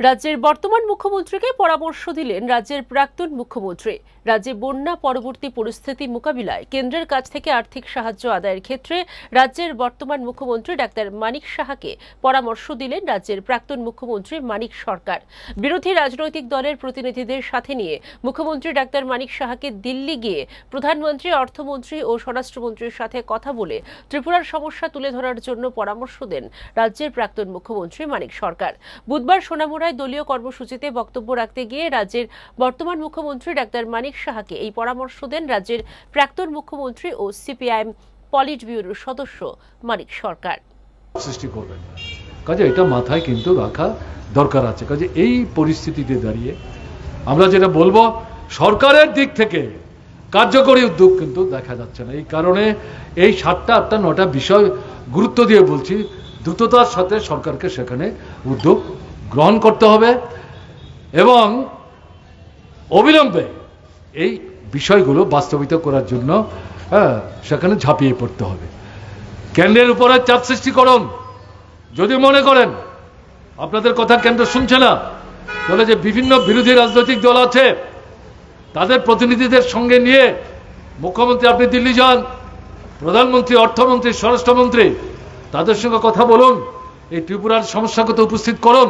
রাজ্যের বর্তমান মুখ্যমন্ত্রীকে পরামর্শ দিলেন রাজ্যের প্রাক্তন মুখ্যমন্ত্রী। রাজ্যে বন্যা পরবর্তী পরিস্থিতি মোকাবিলায় কেন্দ্রের কাছ থেকে আর্থিক সাহায্য আদায়ের ক্ষেত্রে রাজ্যের বর্তমান মুখ্যমন্ত্রী ডাক্তার মানিক সাহাকে পরামর্শ দিলেন রাজ্যের প্রাক্তন মুখ্যমন্ত্রী মানিক সরকার। বিরোধী রাজনৈতিক দলের প্রতিনিধিদের সাথে নিয়ে মুখ্যমন্ত্রী ডাক্তার মানিক সাহাকে দিল্লি গিয়ে প্রধানমন্ত্রী, অর্থমন্ত্রী ও স্বরাষ্ট্রমন্ত্রীর সাথে কথা বলে ত্রিপুরার সমস্যা তুলে ধরার জন্য পরামর্শ দেন রাজ্যের প্রাক্তন মুখ্যমন্ত্রী মানিক সরকার। বুধবার সোনামুড়ায় দলীয় কর্মসূচিতে বক্তব্য রাখতে গিয়ে রাজ্যের বর্তমান মুখ্যমন্ত্রী ডাক্তার মানিক সাহাকে এই পরামর্শ দেন রাজ্যের প্রাক্তন মুখ্যমন্ত্রী ও সিপিআইএম পলিট ব্যুরোর সদস্য মানিক সরকার। সৃষ্টি করবেন। কাজে এটা মাথায় কিন্তু রাখা দরকার আছে। কাজে এই পরিস্থিতিতে দাঁড়িয়ে আমরা যেটা বলব, সরকারের দিক থেকে কার্যকরী উদ্যোগ কিন্তু দেখা যাচ্ছে না। এই কারণে এই সাতটা, আটটা নটা বিষয় গুরুত্ব দিয়ে বলছি, দ্রুততার সাথে সরকারকে সেখানে উদ্যোগ গ্রহণ করতে হবে এবং অবিলম্বে এই বিষয়গুলো বাস্তবিত করার জন্য হ্যাঁ সেখানে ঝাঁপিয়ে পড়তে হবে। কেন্দ্রের উপরে চাপ সৃষ্টি করুন। যদি মনে করেন, আপনাদের কথা কেন্দ্র শুনছে না, তাহলে যে বিভিন্ন বিরোধী রাজনৈতিক দল আছে, তাদের প্রতিনিধিদের সঙ্গে নিয়ে মুখ্যমন্ত্রী, আপনি দিল্লি যান, প্রধানমন্ত্রী, অর্থমন্ত্রী, স্বরাষ্ট্রমন্ত্রী, তাদের সঙ্গে কথা বলুন, এই ত্রিপুরার সমস্যাগত উপস্থিত করুন।